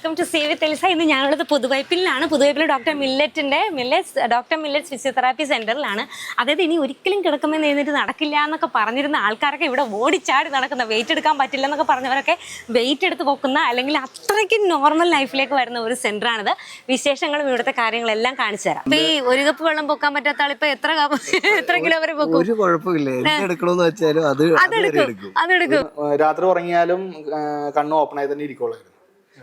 Welcome to save തെലിസ ഇന്ന് ഞാനുള്ളത് പുതുവൈപ്പിലാണ് പുതുവൈപ്പിൽ ഡോക്ടർ മില്ലറ്റിന്റെ മില്ലറ്റ്സ് ഡോക്ടർ മില്ലറ്റ്സ് ഫിസിയോതെറാപ്പി സെന്ററിലാണ്. അതായത് ഇനി ഒരിക്കലും കിടക്കുമെന്ന് എഴുന്നേറ്റ് നടക്കില്ല എന്നൊക്കെ പറഞ്ഞിരുന്ന ആൾക്കാരൊക്കെ ഇവിടെ ഓടിച്ചാടി നടക്കുന്ന വെയിറ്റ് എടുക്കാൻ പറ്റില്ല എന്നൊക്കെ പറഞ്ഞവരൊക്കെ വെയിറ്റ് എടുത്ത് പൊക്കുന്ന അല്ലെങ്കിൽ അത്രയ്ക്ക് നോർമൽ ലൈഫിലേക്ക് വരുന്ന ഒരു സെന്ററാണിത്. വിശേഷങ്ങളും ഇവിടുത്തെ കാര്യങ്ങളെല്ലാം കാണിച്ചു തരാം. അപ്പോൾ ഈ ഒരു കപ്പ് വെള്ളം പൊക്കാൻ പറ്റാത്ത ആളിപ്പോ എത്ര എത്ര കിലോ വരെ പൊക്കും? ഒരു കുഴപ്പമില്ല. എടുക്കണമെന്ന് വെച്ചാലും അത് അത് അതെടുക്കും അതെടുക്കും രാത്രി ഉറങ്ങിയാലും കണ്ണ് ഓപ്പൺ ആയി തന്നെ ഇരിക്കുള്ളായിരുന്നു.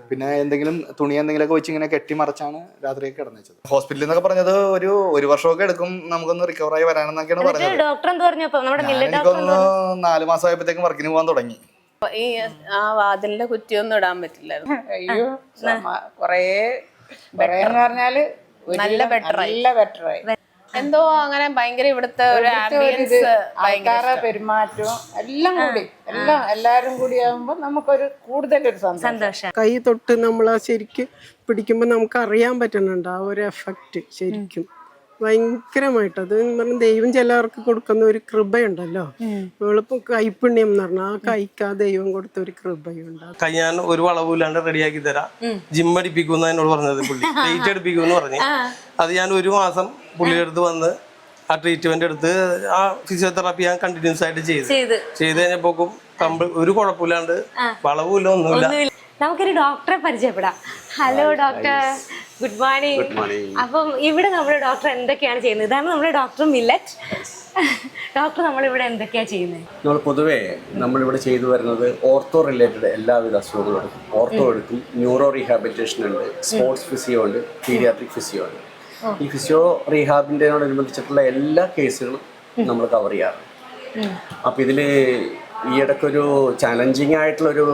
പിന്നെ എന്തെങ്കിലും തുണി എന്തെങ്കിലുമൊക്കെ വെച്ച് ഇങ്ങനെ കെട്ടി മറച്ചാണ് രാത്രിയൊക്കെ കിടന്നത് ഹോസ്പിറ്റലിൽ നിന്നൊക്കെ പറഞ്ഞത് ഒരു ഒരു വർഷമൊക്കെ എടുക്കും നമുക്കൊന്ന് റിക്കവർ ആയി വരാനെന്നൊക്കെയാണ് പറഞ്ഞത്. ഡോക്ടർ എന്ത് പറഞ്ഞപ്പോ നമ്മുടെ ഞാൻ മില്ലറ്റ് എനിക്ക് തോന്നുന്നു നാല് മാസം ആയപ്പോഴത്തേക്കും വർക്കിന് പോകാൻ തുടങ്ങി. ഈ ആ വാതിലിന്റെ കുറ്റിയൊന്നും ഇടാൻ പറ്റില്ലായിരുന്നു. അയ്യോ കൊറേ പറഞ്ഞാൽ ഒരു നല്ല better ആയി. നല്ല ബെറ്റർ ആയി. എന്തോ അങ്ങനെ ഭയങ്കര ഇവിടുത്തെ ഒരു ആംബിയൻസ് പെരുമാറ്റവും എല്ലാം കൂടി എല്ലാം എല്ലാരും കൂടി ആകുമ്പോ നമുക്കൊരു കൂടുതൽ ഒരു സന്തോഷം. കൈ തൊട്ട് നമ്മൾ ആ ശരിക്ക് പിടിക്കുമ്പോൾ നമുക്ക് അറിയാൻ പറ്റുന്നുണ്ട് ആ ഒരു എഫക്റ്റ് ശരിക്കും. ഭയങ്കരമായിട്ട്. അത് പറഞ്ഞാൽ ദൈവം ചിലവർക്ക് കൊടുക്കുന്ന ഒരു കൃപയുണ്ടല്ലോ. നമ്മളിപ്പോൾ കൈപ്പുണ്യം എന്ന് പറഞ്ഞാൽ ആ കൈക്ക് ആ ദൈവം കൊടുത്ത ഒരു കൃപയുണ്ട്. കൈ ഞാൻ ഒരു വളവില്ലാണ്ട് റെഡിയാക്കി തരാം. ജിം അടിപ്പിക്കുന്ന എന്നോട് പറഞ്ഞത് പുള്ളി. വെയിറ്റ് അടിപ്പിക്കുമെന്ന് പറഞ്ഞു. അത് ഞാൻ ഒരു മാസം പുള്ളിയുടെ അടുത്ത് വന്ന് ആ ട്രീറ്റ്മെന്റ് എടുത്ത് ആ ഫിസിയോതെറാപ്പി ഞാൻ കണ്ടിന്യൂസ് ആയിട്ട് ചെയ്തു. ചെയ്ത്. കഴിഞ്ഞപ്പോക്കും ഒരു കുഴപ്പമില്ലാണ്ട് വളവുമില്ല ഒന്നുമില്ല. നമുക്കൊരു ഡോക്ടറെ പരിചയപ്പെടാം. ഹലോ ഡോക്ടർ ഗുഡ് മോർണിംഗ് അപ്പം ഇവിടെ നമ്മുടെ ഡോക്ടർ എന്തൊക്കെയാണ് ചെയ്യുന്നത്? ഇതാണ് നമ്മുടെ ഡോക്ടർ മില്ലറ്റ്. ഡോക്ടർ നമ്മളിവിടെ എന്തൊക്കെയാണ് ചെയ്യുന്നത്? നമ്മൾ പൊതുവേ നമ്മളിവിടെ ചെയ്തു വരുന്നത് ഓർത്തോ റിലേറ്റഡ് എല്ലാവിധ അസുഖങ്ങളും. എടുക്കും ഓർത്തോ എടുക്കും. ന്യൂറോ റീഹാബിലിറ്റേഷൻ ഉണ്ട്. സ്പോർട്സ് ഫിസിയോ ഉണ്ട്. പീഡിയാട്രിക് ഫിസിയോ ഉണ്ട്. ഈ ഫിസിയോ റീഹാബിന്റെനോടനുബന്ധിച്ചിട്ടുള്ള എല്ലാ കേസുകളും നമ്മൾ കവർ ചെയ്യാറുണ്ട് അപ്പോൾ ഇതിൽ ഈയിടക്കൊരു ചാലഞ്ചിങ് ആയിട്ടുള്ളൊരു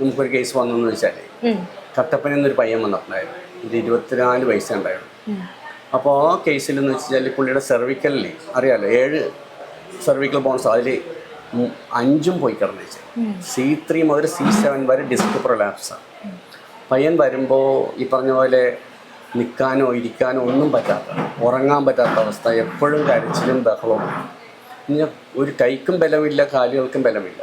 നമുക്കൊരു കേസ് വന്നെന്ന് വെച്ചാൽ കട്ടപ്പന എന്നൊരു പയ്യൻ വന്നിട്ടുണ്ടായിരുന്നു. ഇത് ഇരുപത്തിനാല് വയസ്സുണ്ടായിരുന്നു. അപ്പോൾ ആ കേസിൽ എന്ന് വെച്ചാൽ പുള്ളിയുടെ സെർവിക്കലിൽ അറിയാലോ ഏഴ് സെർവിക്കൽ ബോൺസ് അതിൽ അഞ്ചും പോയി കിടന്നു സി ത്രീ മുതൽ സി സെവൻ വരെ ഡിസ്ക് പ്രൊലാപ്സാണ് പയ്യൻ വരുമ്പോൾ ഈ പറഞ്ഞ പോലെ നിൽക്കാനോ ഇരിക്കാനോ ഒന്നും പറ്റാത്ത ഉറങ്ങാൻ പറ്റാത്ത അവസ്ഥ എപ്പോഴും കരച്ചിലും ബഹളവും. ഒരു കൈക്കും ബലമില്ല കാലുകൾക്കും ബലമില്ല.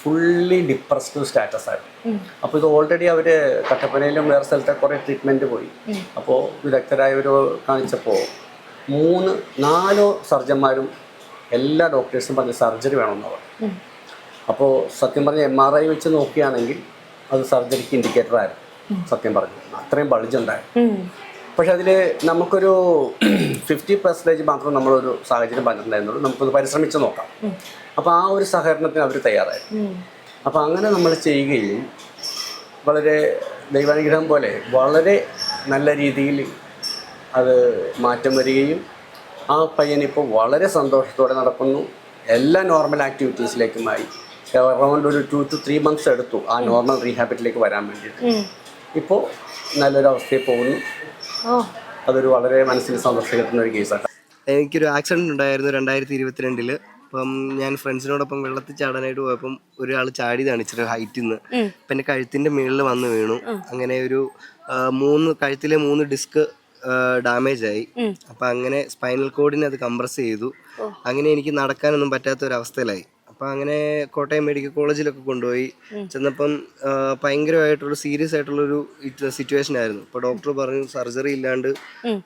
ഫുള്ളി ഡിപ്രസ്ഡ് സ്റ്റാറ്റസ് ആയിരുന്നു അപ്പോൾ ഇത് ഓൾറെഡി അവർ കട്ടപ്പനയിലും വേറെ സ്ഥലത്തെ കുറേ ട്രീറ്റ്മെന്റ് പോയി. അപ്പോൾ വിദഗ്ധരായവർ കാണിച്ചപ്പോൾ മൂന്ന് നാലോ സർജന്മാരും എല്ലാ ഡോക്ടേഴ്സും പറഞ്ഞ സർജറി വേണമെന്ന് പറഞ്ഞു. അപ്പോൾ സത്യം പറഞ്ഞ എം ആർ ഐ വെച്ച് നോക്കുകയാണെങ്കിൽ അത് സർജറിക്ക് ഇൻഡിക്കേറ്റർ ആയിരുന്നു. സത്യം പറഞ്ഞു. അത്രയും ബൾജ് ഉണ്ടായിരുന്നു. പക്ഷെ അതിൽ നമുക്കൊരു ഫിഫ്റ്റി പെർസെന്റേജ് മാത്രം നമ്മളൊരു സാഹചര്യം പറഞ്ഞിട്ടുണ്ടായിരുന്നുള്ളൂ നമുക്കൊന്ന് പരിശ്രമിച്ച് നോക്കാം. അപ്പോൾ ആ ഒരു സഹകരണത്തിന് അവർ തയ്യാറായി അപ്പോൾ അങ്ങനെ നമ്മൾ ചെയ്യുകയും വളരെ ദൈവാനുഗ്രഹം പോലെ വളരെ നല്ല രീതിയിൽ അത് മാറ്റം വരികയും ആ പയ്യൻ ഇപ്പോൾ വളരെ സന്തോഷത്തോടെ നടക്കുന്നു. എല്ലാ നോർമൽ ആക്ടിവിറ്റീസിലേക്കുമായി അറൗണ്ട് ഒരു ടു ടു ത്രീ മന്ത്സ് എടുത്തു ആ നോർമൽ റീഹാബിറ്റിലേക്ക് വരാൻ വേണ്ടിയിട്ട്. ഇപ്പോൾ നല്ലൊരു അവസ്ഥയിൽ പോകുന്നു. അതൊരു വളരെ മനസ്സിന് സന്തോഷം കിട്ടുന്ന ഒരു കേസാണ് എനിക്കൊരു ആക്സിഡന്റ് ഉണ്ടായിരുന്നു രണ്ടായിരത്തി ഇരുപത്തിരണ്ടിൽ അപ്പം ഞാൻ ഫ്രണ്ട്സിനോടൊപ്പം വെള്ളത്തിൽ ചാടാനായിട്ട് പോയപ്പം ഒരാൾ ചാടി ഇച്ചിരി ഹൈറ്റിൽ നിന്ന് അപ്പം എന്റെ കഴുത്തിന്റെ മുകളിൽ വന്ന് വീണു. അങ്ങനെ ഒരു മൂന്ന് കഴുത്തിലെ മൂന്ന് ഡിസ്ക് ഡാമേജ് ആയി. അപ്പം അങ്ങനെ സ്പൈനൽ കോഡിനെ അത് കംപ്രസ് ചെയ്തു. അങ്ങനെ എനിക്ക് നടക്കാനൊന്നും പറ്റാത്ത ഒരു അവസ്ഥയിലായി. അപ്പം അങ്ങനെ കോട്ടയം മെഡിക്കൽ കോളേജിലൊക്കെ കൊണ്ടുപോയി. ചെന്നപ്പം ഭയങ്കരമായിട്ടുള്ള സീരിയസ് ആയിട്ടുള്ളൊരു സിറ്റുവേഷൻ ആയിരുന്നു. അപ്പോൾ ഡോക്ടർ പറഞ്ഞു സർജറി ഇല്ലാണ്ട്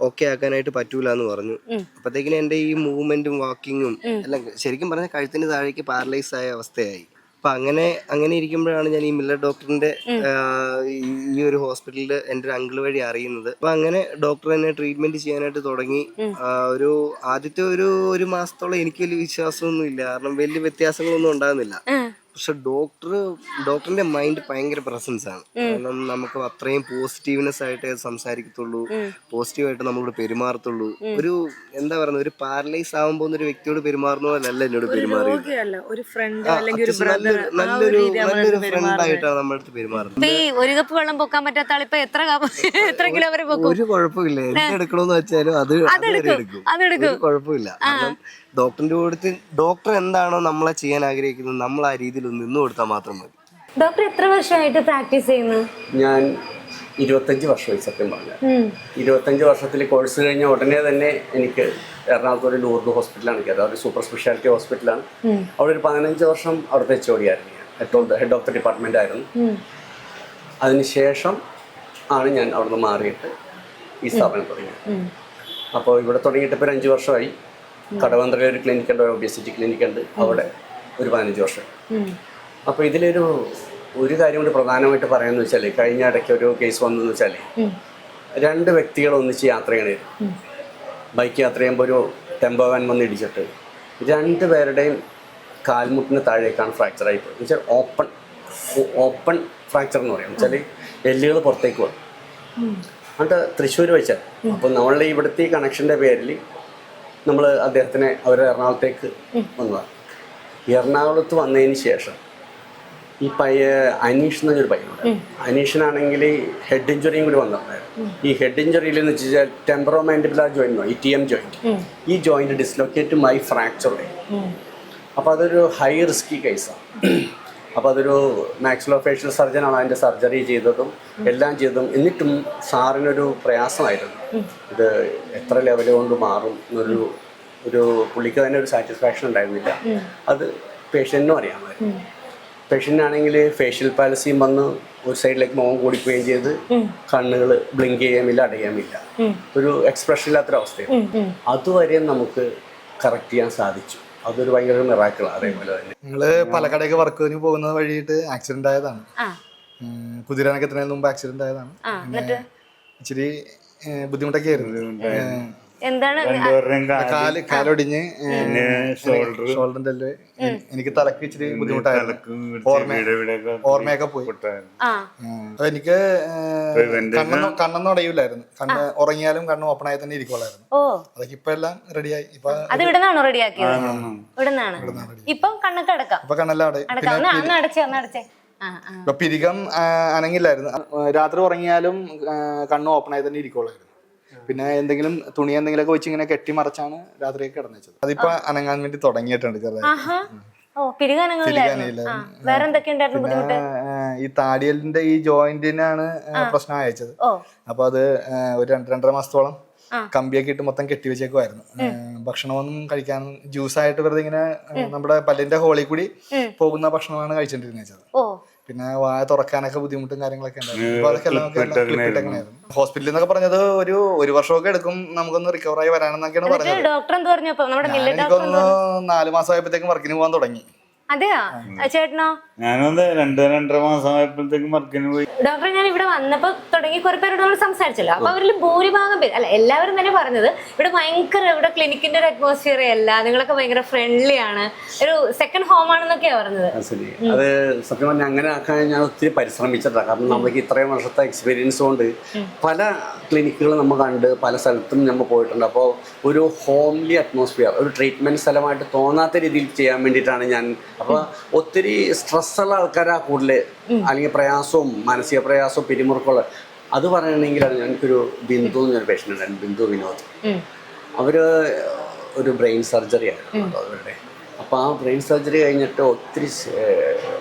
ഓക്കെ ആക്കാനായിട്ട് പറ്റൂല എന്ന് പറഞ്ഞു അപ്പോഴത്തേക്കിനും എന്റെ ഈ മൂവ്മെന്റും വാക്കിങ്ങും എല്ലാം ശരിക്കും പറഞ്ഞാൽ കഴുത്തിന് താഴേക്ക് പാരലൈസ് ആയ അവസ്ഥയായി. അപ്പൊ അങ്ങനെ അങ്ങനെ ഇരിക്കുമ്പോഴാണ് ഞാൻ ഈ മില്ലർ ഡോക്ടറിന്റെ ഈ- ഒരു ഹോസ്പിറ്റലിൽ എന്റെ ഒരു അങ്കിൾ വഴി അറിയുന്നത്. അപ്പൊ അങ്ങനെ ഡോക്ടർ എന്നെ ട്രീറ്റ്മെന്റ് ചെയ്യാനായിട്ട് തുടങ്ങി. ഒരു ആദ്യത്തെ ഒരു ഒരു മാസത്തോളം എനിക്ക് വലിയ വിശ്വാസമൊന്നും ഇല്ല കാരണം വലിയ വ്യത്യാസങ്ങളൊന്നും ഉണ്ടാകുന്നില്ല. പക്ഷെ ഡോക്ടർ ഡോക്ടറിന്റെ മൈൻഡ് ഭയങ്കര പ്രസൻസ് ആണ്. കാരണം നമുക്ക് അത്രയും പോസിറ്റീവ്നെസ് ആയിട്ട് സംസാരിക്കത്തുള്ളൂ. പോസിറ്റീവായിട്ട് നമ്മളോട് പെരുമാറത്തുള്ളൂ. ഒരു എന്താ പറയുന്നത്? ഒരു പാരലൈസ് ആവുമ്പോൾ ഒരു വ്യക്തിയോട് പെരുമാറുന്ന പോലല്ല എന്നോട് പെരുമാറിയത്. നല്ലൊരു നല്ലൊരു ഫ്രണ്ട് ആയിട്ടാണ് നമ്മുടെ അടുത്ത് പെരുമാറുന്നത്. ഒരു കപ്പ് വെള്ളം പൊക്കാൻ പറ്റാത്ത ആളിപ്പോ എത്ര എത്ര കിലോ വരെ ഒരു കുഴപ്പമില്ല. എന്ത് എടുക്കണമെന്ന് വെച്ചാലും അത് അതെടുക്കും. കുഴപ്പമില്ല. ഡോക്ടറിന്റെ കൂടെ ഡോക്ടർ എന്താണോ നമ്മളെ ചെയ്യാൻ ആഗ്രഹിക്കുന്നത് നമ്മൾ ആ രീതിയിൽ ഒന്ന് നിന്ന് കൊടുത്താൽ മാത്രം മതി. ഡോക്ടർ എത്ര വർഷമായിട്ട് പ്രാക്ടീസ് ചെയ്യുന്നു? ഞാൻ ഇരുപത്തഞ്ച് വർഷമായി സത്യം പറഞ്ഞു ഇരുപത്തഞ്ച് വർഷത്തിൽ കോഴ്സ് കഴിഞ്ഞ ഉടനെ തന്നെ എനിക്ക് എറണാകുളത്ത് ഒരു ലൂർദ് ഹോസ്പിറ്റലാണ് കയറി അതൊരു സൂപ്പർ സ്പെഷ്യാലിറ്റി ഹോസ്പിറ്റലാണ്. അവിടെ ഒരു പതിനഞ്ച് വർഷം അവിടുത്തെ എച്ച് ഒ ആയിരുന്നു ഞാൻ. ഹെഡ് ഓഫ് ദ ഡിപ്പാർട്ട്മെന്റ് ആയിരുന്നു. അതിനുശേഷം ആണ് ഞാൻ അവിടുന്ന് മാറിയിട്ട് ഈ സ്ഥാപനം തുടങ്ങിയത്. അപ്പോൾ ഇവിടെ തുടങ്ങിയിട്ട് ഇപ്പോൾ ഒരു അഞ്ച് വർഷമായി. കടവന്ത്രയിൽ ഒരു ക്ലിനിക് ഉണ്ട് ഒബിയസിറ്റി ക്ലിനിക് ഉണ്ട്. അവിടെ ഒരു പതിനഞ്ച് വർഷം. അപ്പോൾ ഇതിലൊരു ഒരു കാര്യം കൂടി പ്രധാനമായിട്ട് പറയാമെന്ന് വെച്ചാൽ കഴിഞ്ഞ ഇടയ്ക്ക് ഒരു കേസ് വന്നെന്ന് വെച്ചാൽ രണ്ട് വ്യക്തികൾ ഒന്നിച്ച് യാത്ര ചെയ്യണമായിരുന്നു ബൈക്ക് യാത്ര ചെയ്യുമ്പോൾ ഒരു ടെമ്പോ വാൻ വന്ന് ഇടിച്ചിട്ട് രണ്ട് പേരുടെയും കാൽമുട്ടിന് താഴേക്കാണ് ഫ്രാക്ചർ ആയി പോയത്. വെച്ചാൽ ഓപ്പൺ ഓപ്പൺ ഫ്രാക്ചർ എന്ന് പറയും. വെച്ചാൽ എല്ലുകൾ പുറത്തേക്ക് വന്നു എന്നിട്ട് തൃശ്ശൂർ വെച്ചാൽ അപ്പോൾ നമ്മളുടെ ഇവിടുത്തെ ഈ കണക്ഷന്റെ പേരിൽ നമ്മൾ അദ്ദേഹത്തിനെ അവർ എറണാകുളത്തേക്ക് വന്നതാണ് എറണാകുളത്ത് വന്നതിന് ശേഷം ഈ പയ്യ അനീഷ് എന്നൊരു പയ്യനുണ്ട്. അനീഷിനാണെങ്കിൽ ഹെഡ് ഇഞ്ചുറിയും കൂടി വന്നിട്ടുണ്ടായിരുന്നു. ഈ ഹെഡ് ഇഞ്ചുറിയിൽ എന്ന് വെച്ചാൽ ടെമ്പറോ മാൻഡിബുലാർ ജോയിന്റ് ഈ ടി എം ജോയിന്റ് ഈ ജോയിന്റ് ഡിസ്ലൊക്കേറ്റ് മൈ ഫ്രാക്ചർ അപ്പോൾ അതൊരു ഹൈ റിസ്കി കേസാണ് അപ്പോൾ അതൊരു മാക്സിലോ ഫേഷ്യൽ സർജനാണ് അതിന്റെ സർജറി ചെയ്തതും എല്ലാം ചെയ്തതും. എന്നിട്ടും സാറിനൊരു പ്രയാസമായിരുന്നു. ഇത് എത്ര ലെവൽ കൊണ്ട് മാറും എന്നൊരു ഒരു പുള്ളിക്ക് തന്നെ ഒരു സാറ്റിസ്ഫാക്ഷൻ ഉണ്ടായിരുന്നില്ല. അത് പേഷ്യന്റിനും അറിയാമായിരുന്നു പേഷ്യന്റാണെങ്കിൽ ഫേഷ്യൽ പാലസിയും വന്ന് ഒരു സൈഡിലേക്ക് മുഖം കൂടിക്കുകയും ചെയ്ത് കണ്ണുകൾ ബ്ലിങ്ക് ചെയ്യാമില്ല അടയാമില്ല ഒരു എക്സ്പ്രഷൻ ഇല്ലാത്തൊരു അവസ്ഥയാണ് അതുവരെ നമുക്ക് കറക്റ്റ് ചെയ്യാൻ സാധിച്ചു. അതൊരു ഭയങ്കര മിറാക്കിളാണ് അതേപോലെ തന്നെ. ഞങ്ങൾ വർക്ക് വർക്കിന് പോകുന്ന വഴിയിട്ട് ആക്സിഡന്റ് ആയതാണ്. കുതിരാനൊക്കെ എത്തുന്നതിന് മുമ്പ് ആക്സിഡന്റ് ആയതാണ്. ഇച്ചിരി ബുദ്ധിമുട്ടൊക്കെ ആയിരുന്നു എന്താണ് കാൽ കാലൊടിഞ്ഞ് ഷോൾഡറിന്റെ എല്ല് എനിക്ക് തലക്ക് ഇച്ചിരി ബുദ്ധിമുട്ടായിരുന്നു. ഓർമ്മ ഓർമ്മയൊക്കെ പോയി. അപ്പൊ എനിക്ക് കണ്ണൊന്നും കണ്ണൊന്നും അടയൂലായിരുന്നു കണ്ണ് ഉറങ്ങിയാലും കണ്ണ് ഓപ്പൺ ആയി തന്നെ ഇരിക്കുള്ളായിരുന്നു ഓ. അതൊക്കെ ഇപ്പൊ എല്ലാം റെഡിയായി ഇപ്പൊ അത് ഇവിടെ റെഡിയാക്കിയത് ഇവിടെ നിന്നാണ് ഇപ്പം കണ്ണൊക്കെ അടക്കാം. ഇപ്പൊ കണ്ണെല്ലാം അടയും അടക്കാം. ഇപ്പൊ പിരികം അനങ്ങില്ലായിരുന്നു. രാത്രി ഉറങ്ങിയാലും കണ്ണ് ഓപ്പൺ ആയി തന്നെ ഇരിക്കുള്ളായിരുന്നു പിന്നെ എന്തെങ്കിലും തുണി എന്തെങ്കിലുമൊക്കെ വെച്ച് ഇങ്ങനെ കെട്ടി മറച്ചാണ് രാത്രിയൊക്കെ കിടന്നുവെച്ചത് അതിപ്പോ അനങ്ങാൻ വേണ്ടി തുടങ്ങിയിട്ടുണ്ട് ചെറുതായി ബുദ്ധിമുട്ട്? ഈ താടിയലിന്റെ ഈ ജോയിന്റിനാണ് പ്രശ്നം അയച്ചത് അപ്പൊ അത് ഒരു രണ്ട് രണ്ടര മാസത്തോളം കമ്പിയൊക്കെ ഇട്ട് മൊത്തം കെട്ടി വെച്ചേക്കുമായിരുന്നു ആ, ഭക്ഷണമൊന്നും കഴിക്കാൻ ജ്യൂസായിട്ട് വെറുതെ ഇങ്ങനെ നമ്മുടെ പല്ലിന്റെ ഹോളിൽ കൂടി പോകുന്ന ഭക്ഷണമാണ് കഴിച്ചോണ്ടിരുന്നത് വെച്ചത്. പിന്നെ വായ തുറക്കാനൊക്കെ ബുദ്ധിമുട്ടും കാര്യങ്ങളൊക്കെ ഉണ്ടായിരുന്നു. ഹോസ്പിറ്റലിൽ നിന്നൊക്കെ പറഞ്ഞത് ഒരു ഒരു വർഷമൊക്കെ എടുക്കും നമുക്കൊന്ന് റിക്കവർ ആയി വരാനെന്നൊക്കെയാണ് പറഞ്ഞത്. എനിക്കൊന്ന് നാല് മാസമായപ്പോഴത്തേക്കും വർക്കിന് പോകാൻ തുടങ്ങി. അതെയാ? ചേട്ടനോ? ഞാനൊന്ന് രണ്ട് രണ്ടര മാസമായപ്പോഴത്തേക്കും വർക്കിന് പോയി. ഡോക്ടർ ഞാൻ ഇവിടെ വന്നപ്പോ തുടങ്ങി കുറെ പേരോട് നമ്മൾ സംസാരിച്ചല്ലോ. അപ്പൊ അവരിൽ ഭൂരിഭാഗം പേര് അല്ല എല്ലാവരും തന്നെ പറഞ്ഞത് ഇവിടെ ഭയങ്കര ഇവിടെ ക്ലിനിക്കിന്റെ ഒരു അറ്റ്മോസ്ഫിയർ അല്ല നിങ്ങളൊക്കെ ഭയങ്കര ഫ്രണ്ട്ലി ആണ്. ഒരു സെക്കൻഡ് ഹോം ആണെന്നൊക്കെയാ പറഞ്ഞത്. അത് ശരി. അത് സത്യം പറഞ്ഞാൽ അങ്ങനെ ആക്കാൻ ഞാൻ ഒത്തിരി പരിശ്രമിച്ചിട്ടാണ് കാരണം നമുക്ക് ഇത്രയും വർഷത്തെ എക്സ്പീരിയൻസ് കൊണ്ട് പല ക്ലിനിക്കുകൾ നമ്മൾ കണ്ട് പല സ്ഥലത്തും നമ്മൾ പോയിട്ടുണ്ട്. അപ്പോൾ ഒരു ഹോംലി അറ്റ്മോസ്ഫിയർ ഒരു ട്രീറ്റ്മെന്റ് സ്ഥലമായിട്ട് തോന്നാത്ത രീതിയിൽ ചെയ്യാൻ വേണ്ടിയിട്ടാണ് ഞാൻ അപ്പോൾ ഒത്തിരി സ്ട്രെസ്സുള്ള ആൾക്കാരാ കൂടുതൽ അല്ലെങ്കിൽ പ്രയാസവും മാനസിക പ്രയാസവും പിരിമുറുക്കമുള്ള അത് പറയണമെങ്കിൽ എനിക്കൊരു ബിന്ദു എന്നൊരു പേഷ്യന്റ് ഉണ്ടായിരുന്നു ബിന്ദു വിനോദ്. അവർ ഒരു ബ്രെയിൻ സർജറി ആയിരുന്നു അവരുടെ അപ്പോൾ ആ ബ്രെയിൻ സർജറി കഴിഞ്ഞിട്ട് ഒത്തിരി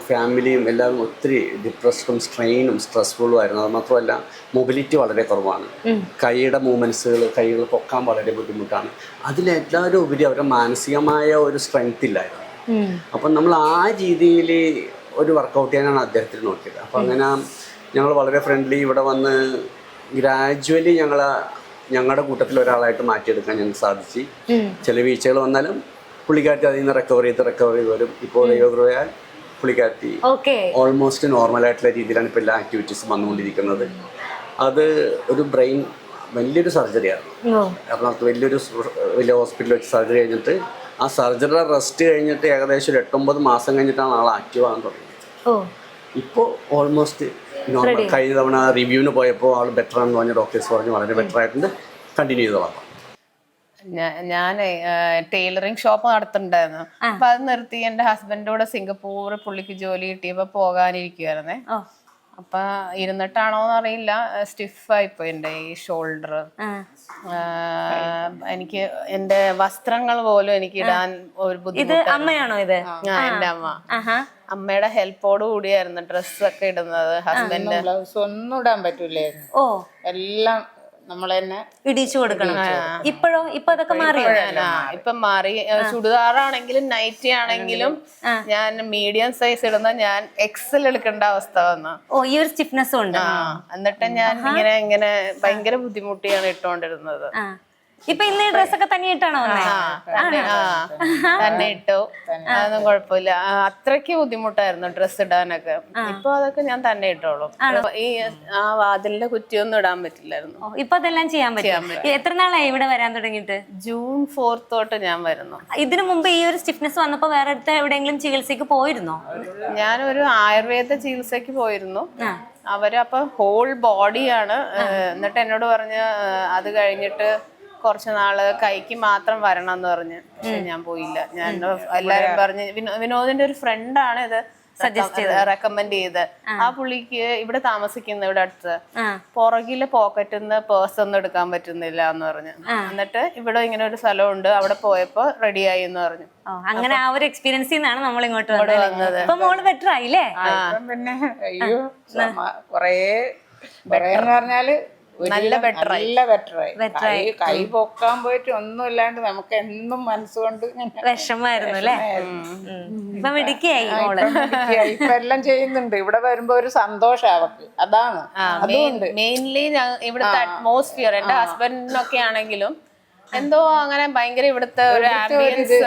ഫാമിലിയും എല്ലാവരും ഒത്തിരി ഡിപ്രസ്ഡും സ്ട്രെയിനും സ്ട്രെസ്ഫുള്ളും ആയിരുന്നു. അത് മാത്രമല്ല മൊബിലിറ്റി വളരെ കുറവാണ്. കൈയുടെ മൂവ്മെന്റ്സുകൾ കൈകൾ പൊക്കാൻ വളരെ ബുദ്ധിമുട്ടാണ്. അതിലെല്ലാവരും ഉപരി അവരുടെ മാനസികമായ ഒരു സ്ട്രെങ്ത് ഇല്ലായിരുന്നു. അപ്പം നമ്മൾ ആ രീതിയിൽ ഒരു വർക്കൗട്ട് ചെയ്യാനാണ് അദ്ദേഹത്തിന് നോക്കിയത്. അപ്പം അങ്ങനെ ഞങ്ങൾ വളരെ ഫ്രണ്ട്ലി ഇവിടെ വന്ന് ഗ്രാജുവലി ഞങ്ങൾ ഞങ്ങളുടെ കൂട്ടത്തിൽ ഒരാളായിട്ട് മാറ്റിയെടുക്കാൻ ഞങ്ങൾക്ക് സാധിച്ചു. ചില വീഴ്ചകൾ വന്നാലും പുള്ളിക്കാരത്തി അതിൽ നിന്ന് റിക്കവർ ചെയ്ത് റിക്കവർ ചെയ്ത് വരും. ഇപ്പോൾ ദൈവകൃപയാൽ പുള്ളിക്കാരത്തി ഓൾമോസ്റ്റ് നോർമൽ ആയിട്ടുള്ള രീതിയിലാണ് ഇപ്പോൾ എല്ലാ ആക്ടിവിറ്റീസും വന്നുകൊണ്ടിരിക്കുന്നത്. അത് ഒരു ബ്രെയിൻ വലിയൊരു സർജറിയാണ് എറണാകുളത്ത് വലിയൊരു വലിയ ഹോസ്പിറ്റലിൽ വെച്ച് സർജറി കഴിഞ്ഞിട്ട് ആ സർജറിയുടെ റെസ്റ്റ് കഴിഞ്ഞിട്ട് ഏകദേശം ഒരു എട്ടൊമ്പത് മാസം കഴിഞ്ഞിട്ടാണ് ആൾ ആക്റ്റീവ് ആകാൻ തുടങ്ങിയത്. ഓ. ഇപ്പോൾ ഓൾമോസ്റ്റ് നോർമൽ കഴിഞ്ഞ തവണ റിവ്യൂവിന് പോയപ്പോൾ ആൾ ബെറ്റർ ആണെന്ന് പറഞ്ഞ ഡോക്ടേഴ്സ് പറഞ്ഞു വളരെ ബെറ്റർ ആയിട്ടുണ്ട്. കണ്ടിന്യൂ ചെയ്തോളാം. ഞാൻ ടൈലറിങ് ഷോപ്പ് നടത്തുന്നുണ്ടായിരുന്നു അപ്പൊ അത് നിർത്തി എന്റെ ഹസ്ബൻഡോടെ സിംഗപ്പൂർ പുള്ളിക്ക് ജോലി കിട്ടിയപ്പോ പോകാനിരിക്കുവായിരുന്നേ. അപ്പൊ ഇരുന്നിട്ടാണോന്ന് അറിയില്ല സ്റ്റിഫായിപ്പോ എന്റെ ഈ ഷോൾഡർ. എനിക്ക് എന്റെ വസ്ത്രങ്ങൾ പോലും എനിക്ക് ഇടാൻ ഒരു ഇത് ബുദ്ധിമുട്ട് അമ്മയാണോ ഇത്? ആ എന്റെ അമ്മ. അമ്മയുടെ ഹെൽപ്പോട് കൂടിയായിരുന്നു ഡ്രസ്സൊക്കെ ഇടുന്നത് ഹസ്ബൻഡ്. ബ്ലൗസ് ഒന്നും ഇടാൻ പറ്റൂലായിരുന്നു. ഓ. എല്ലാം നമ്മൾ തന്നെ ഇടിച്ചു കൊടുക്കണം ഇപ്പോഴോ? ഇപ്പൊ അതൊക്കെ മാറി ഇപ്പൊ മാറി. ചുടുദാറാണെങ്കിലും നൈറ്റി ആണെങ്കിലും ഞാൻ മീഡിയം സൈസ് ഇടുന്ന ഞാൻ എക്സൽ എടുക്കേണ്ട അവസ്ഥ വന്ന. ഓ ഈ ഒരു സ്റ്റിഫ്നെസ്സും ഉണ്ട്. എന്നിട്ട് ഞാൻ ഇങ്ങനെ ഇങ്ങനെ ഭയങ്കര ബുദ്ധിമുട്ടിയാണ് ഇട്ടുകൊണ്ടിരുന്നത്. ഇപ്പൊ ഇന്ന് ഡ്രസ് ഒക്കെ തന്നെ ഇട്ടാണോ തന്നെ ഇട്ടു. അതൊന്നും കുഴപ്പമില്ല. അത്രയ്ക്ക് ബുദ്ധിമുട്ടായിരുന്നു ഡ്രസ് ഇടാനൊക്കെ. ഇപ്പൊ അതൊക്കെ ഞാൻ തന്നെ ഇട്ടോളൂ. ഈ ആ വാതിലിന്റെ കുറ്റിയൊന്നും ഇടാൻ പറ്റില്ലായിരുന്നു. ഇപ്പൊ അതെല്ലാം ചെയ്യാൻ പറ്റും. എത്ര നാളായി ഇവിടെ വരാൻ തുടങ്ങിയിട്ട്? ജൂൺ ഫോർത്ത് തൊട്ട് ഞാൻ വരുന്നു. ഇതിനു മുമ്പ് ഈ ഒരു സ്റ്റിഫ്നെസ് വന്നപ്പോ വേറെ അടുത്ത് എവിടെയെങ്കിലും ചികിത്സക്ക് പോയിരുന്നോ? ഞാനൊരു ആയുർവേദ ചികിത്സക്ക് പോയിരുന്നു. അവർ അപ്പൊ ഹോൾ ബോഡിയാണ് എന്നിട്ട് എന്നോട് പറഞ്ഞ് അത് കഴിഞ്ഞിട്ട് കുറച്ച് നാൾ കൈക്ക് മാത്രം വരണം എന്ന് പറഞ്ഞ്. പക്ഷെ ഞാൻ പോയില്ല. ഞാൻ എല്ലാരും പറഞ്ഞ് വിനോ- വിനോദിന്റെ ഒരു ഫ്രണ്ടാണ് ഇത് റെക്കമെൻഡ് ചെയ്ത്. ആ. പുള്ളിക്ക് ഇവിടെ താമസിക്കുന്ന ഇവിടെ അടുത്ത് പുറകിലെ പോക്കറ്റിൽ നിന്ന് പേഴ്സ് ഒന്നും എടുക്കാൻ പറ്റുന്നില്ല എന്ന് പറഞ്ഞു. എന്നിട്ട് ഇവിടെ ഇങ്ങനെ ഒരു സ്ഥലമുണ്ട്. അവിടെ പോയപ്പോ റെഡിയായി എന്ന് പറഞ്ഞു. അങ്ങനെ ആ ഒരു എക്സ്പീരിയൻസിൽ നിന്നാണ് നമ്മൾ ഇങ്ങോട്ട് വന്നത് ഇപ്പൊ മോൾ ബെറ്റർ ആയില്ലേ? പിന്നെ കൊറേ പറഞ്ഞാൽ നല്ല ബെറ്റർ നല്ല ബെറ്ററായി കൈ പൊക്കാൻ പോയിട്ട് ഒന്നും ഇല്ലാണ്ട് നമുക്ക് എന്നും മനസ്സുകൊണ്ട് വിഷമായിരുന്നു അല്ലേ? ഇപ്പൊ മിടുക്കിയായി ഇപ്പം എല്ലാം ചെയ്യുന്നുണ്ട്. ഇവിടെ വരുമ്പോ ഒരു സന്തോഷം അവക്ക് അതാണ്. മെയിൻലി ഇവിടുത്തെ അറ്റ്മോസ്ഫിയർ എന്റെ ഹസ്ബൻഡിനൊക്കെ ആണെങ്കിലും എന്തോ അങ്ങനെ ഭയങ്കര ഇവിടുത്തെ ഒരു ആംബിയൻസ്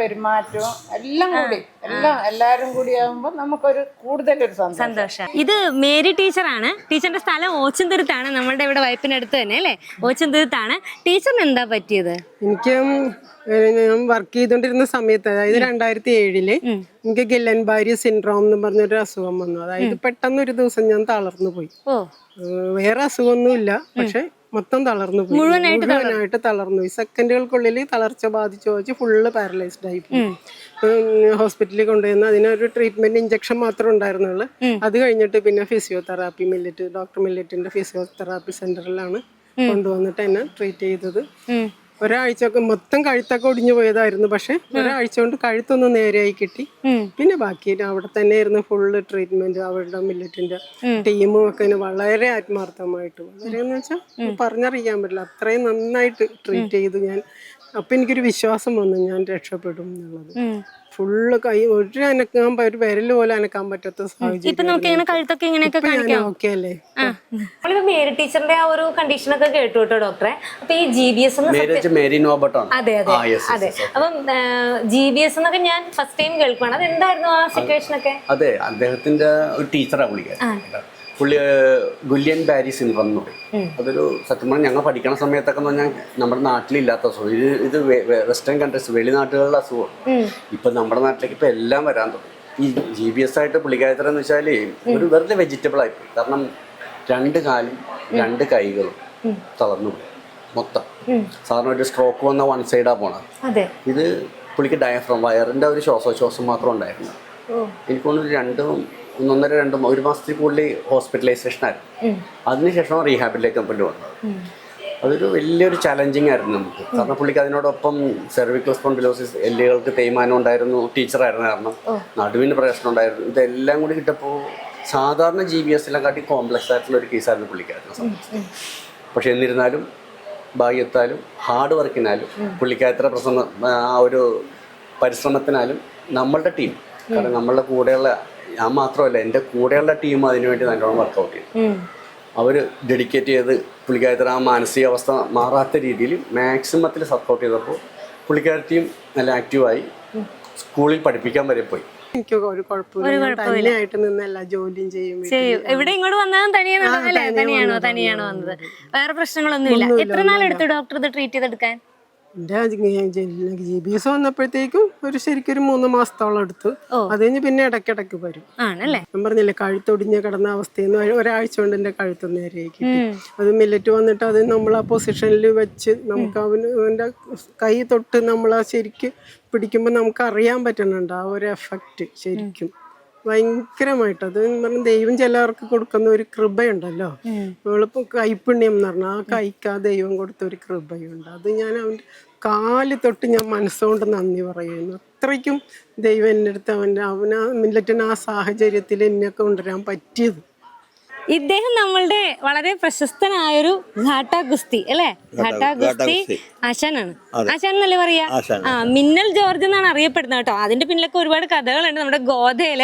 പെരുമാറ്റവും എല്ലാം കൂടി എല്ലാം എല്ലാരും കൂടി ആകുമ്പോ നമുക്കൊരു കൂടുതൽ ഒരു സന്തോഷം. ഇത് മേരി ടീച്ചറാണ്. ടീച്ചറിന്റെ സ്ഥലം ഓച്ചന്തുരുത്താണ് നമ്മളുടെ ഇവിടെ വൈപ്പിനടുത്ത് തന്നെ അല്ലേ? ഓച്ചന്തുരുത്താണ്. ടീച്ചറിന് എന്താ പറ്റിയത്? എനിക്കും ഞാൻ വർക്ക് ചെയ്തുകൊണ്ടിരുന്ന സമയത്ത് അതായത് രണ്ടായിരത്തി ഏഴിൽ എനിക്ക് ഗില്ലൻ ബാരി സിൻഡ്രോം എന്ന് പറഞ്ഞൊരു അസുഖം വന്നു. അതായത് പെട്ടെന്ന് ഒരു ദിവസം ഞാൻ തളർന്നു പോയി വേറെ അസുഖമൊന്നുമില്ല പക്ഷെ മൊത്തം തളർന്നു പോയി. മുഴുവനായിട്ട് തളർന്നു. പോയി സെക്കൻഡുകൾക്കുള്ളിൽ തളർച്ച ബാധിച്ചു വെച്ച് ഫുള്ള് പാരലൈസ്ഡ് ആയി ഹോസ്പിറ്റലിൽ കൊണ്ടുവന്ന് അതിനൊരു ട്രീറ്റ്മെന്റ് ഇഞ്ചക്ഷൻ മാത്രം ഉണ്ടായിരുന്നുള്ളൂ. അത് കഴിഞ്ഞിട്ട് പിന്നെ ഫിസിയോതെറാപ്പി മില്ലറ്റ് ഡോക്ടർ മില്ലറ്റിന്റെ ഫിസിയോതെറാപ്പി സെന്ററിലാണ് കൊണ്ടുവന്നിട്ട് എന്നെ ട്രീറ്റ് ചെയ്തത്. ഒരാഴ്ച ഒക്കെ മൊത്തം കഴുത്തൊക്കെ ഒടിഞ്ഞു പോയതായിരുന്നു. പക്ഷെ ഒരാഴ്ച കൊണ്ട് കഴുത്തൊന്ന് നേരെയായി കിട്ടി. പിന്നെ ബാക്കി അവിടെ തന്നെ ആയിരുന്നു ഫുള്ള് ട്രീറ്റ്മെന്റ് അവരുടെ മില്ലറ്റിന്റെ ടീമും ഒക്കെ വളരെ ആത്മാർത്ഥമായിട്ട്. വളരെ എന്ന് വെച്ചാൽ പറഞ്ഞറിയിക്കാൻ പറ്റില്ല. അത്രയും നന്നായിട്ട് ട്രീറ്റ് ചെയ്തു ഞാൻ. അപ്പൊ എനിക്കൊരു വിശ്വാസം വന്നു ഞാൻ രക്ഷപ്പെടും എന്നുള്ളത്. ഫുള്ള് കൈ ഒരു അനക്കാൻ ഒരു വിരൽ പോലെ അനക്കാൻ പറ്റാത്ത സാഹചര്യം ഇപ്പൊ നമുക്ക് ഇങ്ങനെ കഴുത്തൊക്കെ ഇങ്ങനെയൊക്കെ കാണിക്കാം. ഓക്കെ അല്ലേ? നമ്മളിപ്പോ മേരി ടീച്ചറിന്റെ ആ ഒരു കണ്ടീഷനൊക്കെ കേട്ടു കേട്ടോ ഡോക്ടറെ അപ്പൊ ഈ ജി ബി എസ് അതെ അതെ. അതെ. അപ്പം ജി ബി എസ് എന്നൊക്കെ ഞാൻ ഫസ്റ്റ് ടൈം കേൾക്കുവാണ്. അത് എന്തായിരുന്നു ആ സിറ്റുവേഷൻ ഒക്കെ? അതെ അദ്ദേഹത്തിന്റെ ഒരു ടീച്ചറാണ് പുള്ളിക്കാരൻ പുള്ളി ഗുല്യൻ സിൻഡ്രം എന്ന് പറയും അതൊരു സത്യം പറഞ്ഞാൽ ഞങ്ങൾ പഠിക്കണ സമയത്തൊക്കെ എന്ന് പറഞ്ഞാൽ നമ്മുടെ നാട്ടിലില്ലാത്ത അസുഖം. ഇത് ഇത് വെസ്റ്റേൺ കൺട്രീസ് വെളിനാട്ടുകളിലെ അസുഖമാണ്. ഇപ്പൊ നമ്മുടെ നാട്ടിലേക്ക് ഇപ്പൊ എല്ലാം വരാൻ തുടങ്ങി. ഈ ജി ബി എസ് ആയിട്ട് പുള്ളിക്കാരത്തരം എന്ന് വെച്ചാൽ ഒരു വെറുതെ വെജിറ്റബിൾ ആയിപ്പോയി കാരണം രണ്ട് കാലും രണ്ട് കൈകളും തളർന്നു മൊത്തം. സാധാരണ ഒരു സ്ട്രോക്ക് വന്ന വൺ സൈഡാ പോണത്. ഇത് പുള്ളിക്ക് ഡയഫ്രം വയറിന്റെ ഒരു ശ്വാസോച്ഛ്വാസം മാത്രം ഉണ്ടായിരുന്നു. എനിക്ക് രണ്ടും രണ്ട് ഒന്നൊന്നര രണ്ടും ഒരു മാസത്തിൽ കൂടുതൽ ഹോസ്പിറ്റലൈസേഷൻ ആയിരുന്നു. അതിനുശേഷം റീഹാബിലേക്ക് പുള്ളി വന്നത് അതൊരു വലിയൊരു ചലഞ്ചിങ് ആയിരുന്നു നമുക്ക്. കാരണം പുള്ളിക്ക് അതിനോടൊപ്പം സെർവിക്കൽ സ്പോണ്ടിലോസിസ് എല്ലുകൾക്ക് തേയ്മാനം ഉണ്ടായിരുന്നു ടീച്ചറായിരുന്നു കാരണം. നടുവിന് പ്രശ്നം ഉണ്ടായിരുന്നു. ഇതെല്ലാം കൂടി കിട്ടപ്പോൾ സാധാരണ ജി ബി എസിനെ കാട്ടി കോംപ്ലക്സ് ആയിട്ടുള്ള ഒരു കേസായിരുന്നു പുള്ളിക്കായിരുന്നു പക്ഷെ എന്നിരുന്നാലും ഭാഗ്യത്താലും ഹാർഡ് വർക്കിനാലും പുള്ളിക്കാത്ര പ്രസന്ന ആ ഒരു പരിശ്രമത്തിനാലും നമ്മളുടെ ടീം കാരണം നമ്മളുടെ കൂടെയുള്ള ഞാൻ മാത്രമല്ല എന്റെ കൂടെയുള്ള ടീം അതിനുവേണ്ടി നല്ലോണം വർക്കൗട്ട് ചെയ്തു. അവർ ഡെഡിക്കേറ്റ് ചെയ്ത് പുള്ളിക്കാരത്തിന് ആ മാനസികാവസ്ഥ മാറാത്ത രീതിയിൽ മാക്സിമത്തിൽ സപ്പോർട്ട് ചെയ്തപ്പോൾ പുള്ളിക്കാരത്തെയും നല്ല ആക്റ്റീവായി സ്കൂളിൽ പഠിപ്പിക്കാൻ വരെ പോയി. എനിക്ക് ഒരു കുഴപ്പമില്ല. ഞാൻ തന്നെയായിട്ട് നിന്ന് എല്ലാ ജോലിയും ചെയ്യും ഇവിടെ ഇങ്ങോട്ട് അല്ലേ തനിയാണോ? തനിയാണോ വന്നത്? വേറെ പ്രശ്നങ്ങളൊന്നുമില്ല. എത്ര നാളെടുത്തു ഡോക്ടർ ഇത് ട്രീറ്റ് ചെയ്തെടുക്കാൻ? എന്റെ ജി ബി എസ് വന്നപ്പോഴത്തേക്കും ഒരു ശരിക്കും ഒരു മൂന്ന് മാസത്തോളം എടുത്തു. അത് കഴിഞ്ഞ് പിന്നെ ഇടയ്ക്കിടയ്ക്ക് വരും. ആണല്ലേ? ഞാൻ പറഞ്ഞില്ലേ കഴുത്തൊടിഞ്ഞ് കിടന്ന അവസ്ഥയിൽ നിന്ന് ഒരാഴ്ച കൊണ്ട് എന്റെ കഴുത്ത് നേരെയായി അത് മില്ലറ്റ് വന്നിട്ട് അത് നമ്മൾ ആ പൊസിഷനിൽ വെച്ച് നമുക്ക് അവന് അവന്റെ കൈ തൊട്ട് നമ്മൾ ആ ശരിക്ക് പിടിക്കുമ്പോൾ നമുക്ക് അറിയാൻ പറ്റുന്നുണ്ട് ആ ഒരു എഫക്റ്റ് ശരിക്കും. ഭയങ്കരമായിട്ട്. അത് പറഞ്ഞ ദൈവം ചിലവർക്ക് കൊടുക്കുന്ന ഒരു കൃപയുണ്ടല്ലോ. നമ്മളിപ്പോൾ കൈപ്പുണ്യം എന്ന് പറഞ്ഞാൽ ആ കൈക്ക് ആ ദൈവം കൊടുത്ത ഒരു കൃപയുണ്ട്. അത് ഞാൻ അവന്റെ കാൽ തൊട്ട് ഞാൻ മനസ്സുകൊണ്ട് നന്ദി പറയുന്നു. അത്രയ്ക്കും ദൈവം എന്റെ അടുത്ത് അവന്റെ അവന് മില്ലറ്റിന് ആ സാഹചര്യത്തിൽ എന്നെ കൊണ്ടുവരാൻ പറ്റിയത്. ഇദ്ദേഹം നമ്മളുടെ വളരെ പ്രശസ്തനായൊരു ഘാട്ട ഗുസ്തി അല്ലേ? ഘാട്ട ഗുസ്തി ആശാനാണ്. ആശാൻ എന്നല്ലേ പറയാ? ആ മിന്നൽ ജോർജ് എന്നാണ് അറിയപ്പെടുന്നത് കേട്ടോ. അതിന്റെ പിന്നിലൊക്കെ ഒരുപാട് കഥകളുണ്ട്. നമ്മുടെ ഗോതയിൽ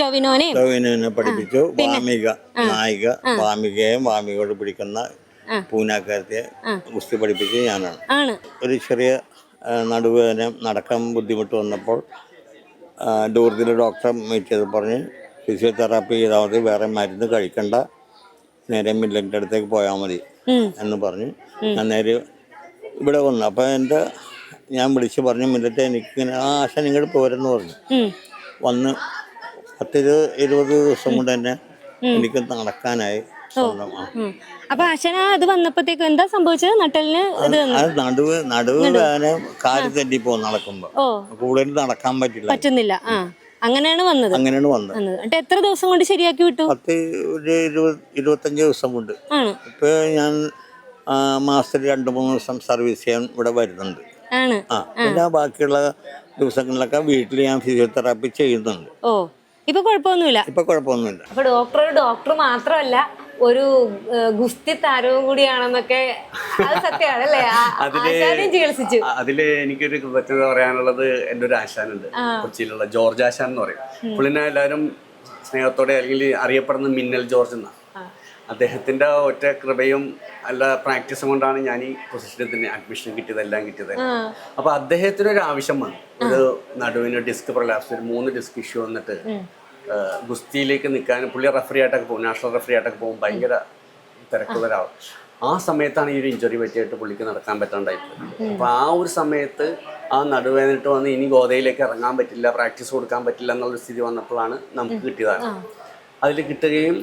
ടൊവിനോനെയും പഠിപ്പിച്ചു. വാമിക നായിക വാമികയും വാമികയോട് പിടിക്കുന്ന പൂനാക്കാരത്തെ ഗുസ്തി പഠിപ്പിച്ച് ഞാനാണ്. ആണ്. ഒരു ചെറിയ നടുവേദന നടക്കാൻ ബുദ്ധിമുട്ട് വന്നപ്പോൾ ഡോർജിലെ ഡോക്ടറെ മീറ്റ് ചെയ്ത് പറഞ്ഞ് ഫിസിയോതെറാപ്പി ചെയ്താൽ മതി വേറെ മരുന്ന് കഴിക്കണ്ട നേരെ മില്ലന്റെ അടുത്തേക്ക് പോയാൽ മതി എന്ന് പറഞ്ഞ്. ഞാൻ നേരെ ഇവിടെ വന്നു. അപ്പം എന്റെ ഞാൻ വിളിച്ച് പറഞ്ഞു മില്ലത്തെ എനിക്കിങ്ങനെ ആ ആശ നിങ്ങൾ പോരെന്ന് പറഞ്ഞു. വന്ന് പത്തിരു ഇരുപത് ദിവസം കൊണ്ട് തന്നെ എനിക്ക് നടക്കാനായി. അപ്പൊ ആശാന അത് വന്നപ്പോഴത്തേക്കും എന്താ സംഭവിച്ചത്? നട്ടലിന് നടുവ് നടുവ് കാൽ തെറ്റിപ്പോ നടക്കുമ്പോ. കൂടുതൽ നടക്കാൻ പറ്റില്ല. പറ്റുന്നില്ല. ആ. അങ്ങനെയാണ് വന്നത്. അങ്ങനെയാണ് വന്നത്. എന്നിട്ട് എത്ര ദിവസം കൊണ്ട് ശരിയാക്കി വിട്ടു? പത്ത് ഒരു ഇരുപത് ഇരുപത്തഞ്ച് ദിവസം കൊണ്ട്. ഇപ്പൊ ഞാൻ മാസത്തിൽ രണ്ട് മൂന്ന് ദിവസം സർവീസ് ചെയ്യാൻ ഇവിടെ വരുന്നുണ്ട്. ആണ്. ആ പിന്നെ ബാക്കിയുള്ള ദിവസങ്ങളിലൊക്കെ വീട്ടിൽ ഞാൻ ഫിസിയോതെറാപ്പി ചെയ്യുന്നുണ്ട്. ഓ ഇപ്പൊ കുഴപ്പമൊന്നുമില്ല. ഇപ്പൊ കുഴപ്പമൊന്നുമില്ല. അപ്പൊ ഡോക്ടർ ഡോക്ടർ മാത്രമല്ല ഒരു ഗുസ്തി താരവും കൂടിയാണെന്നൊക്കെ അത് സത്യമാണ് അല്ലേ ആ- ആശാനെയും ചികിത്സിച്ചു. അ- അതിൽ എനിക്കൊരു കൃതജ്ഞത പറയാനുള്ളത് എന്റെ ഒരു ആശാനുണ്ട്. കൊച്ചിയിലുള്ള ജോർജ് ആശാൻ എന്ന് പറയും. പുള്ളിനെ എല്ലാവരും സ്നേഹത്തോടെ അല്ലെങ്കിൽ അറിയപ്പെടുന്ന മിന്നൽ ജോർജ് എന്നാണ് അദ്ദേഹത്തിന്റെ ഒറ്റ കൃപയും അല്ല പ്രാക്ടീസും കൊണ്ടാണ് ഞാൻ ഈ പൊസിഷനിൽ തന്നെ അഡ്മിഷൻ കിട്ടിയത് എല്ലാം കിട്ടിയത്. അപ്പൊ അദ്ദേഹത്തിന് ഒരു ആവശ്യം വന്നു. ഒരു നടുവിന് ഡിസ്ക് പ്രൊലാപ്സ് ഒരു മൂന്ന് ഡിസ്ക് ഇഷ്യൂ വന്നിട്ട് ഗുസ്തിയിലേക്ക് നിൽക്കാൻ പുള്ളി റെഫറി ആയിട്ടൊക്കെ പോകും നാഷണൽ റെഫറി ആയിട്ടൊക്കെ പോകും ഭയങ്കര തിരക്കുള്ളൊരാൾ ആ സമയത്താണ് ഈ ഒരു ഇഞ്ചുറി പറ്റിയിട്ട് പുള്ളിക്ക് നടക്കാൻ പറ്റാണ്ടായിട്ട് അപ്പോൾ ആ ഒരു സമയത്ത് ആ നടുവേദനിട്ട് വന്ന് ഇനി ഗോതയിലേക്ക് ഇറങ്ങാൻ പറ്റില്ല പ്രാക്ടീസ് കൊടുക്കാൻ പറ്റില്ല എന്നുള്ളൊരു സ്ഥിതി വന്നപ്പോഴാണ് നമുക്ക് കിട്ടിയതാണ്. അതിൽ കിട്ടുകയും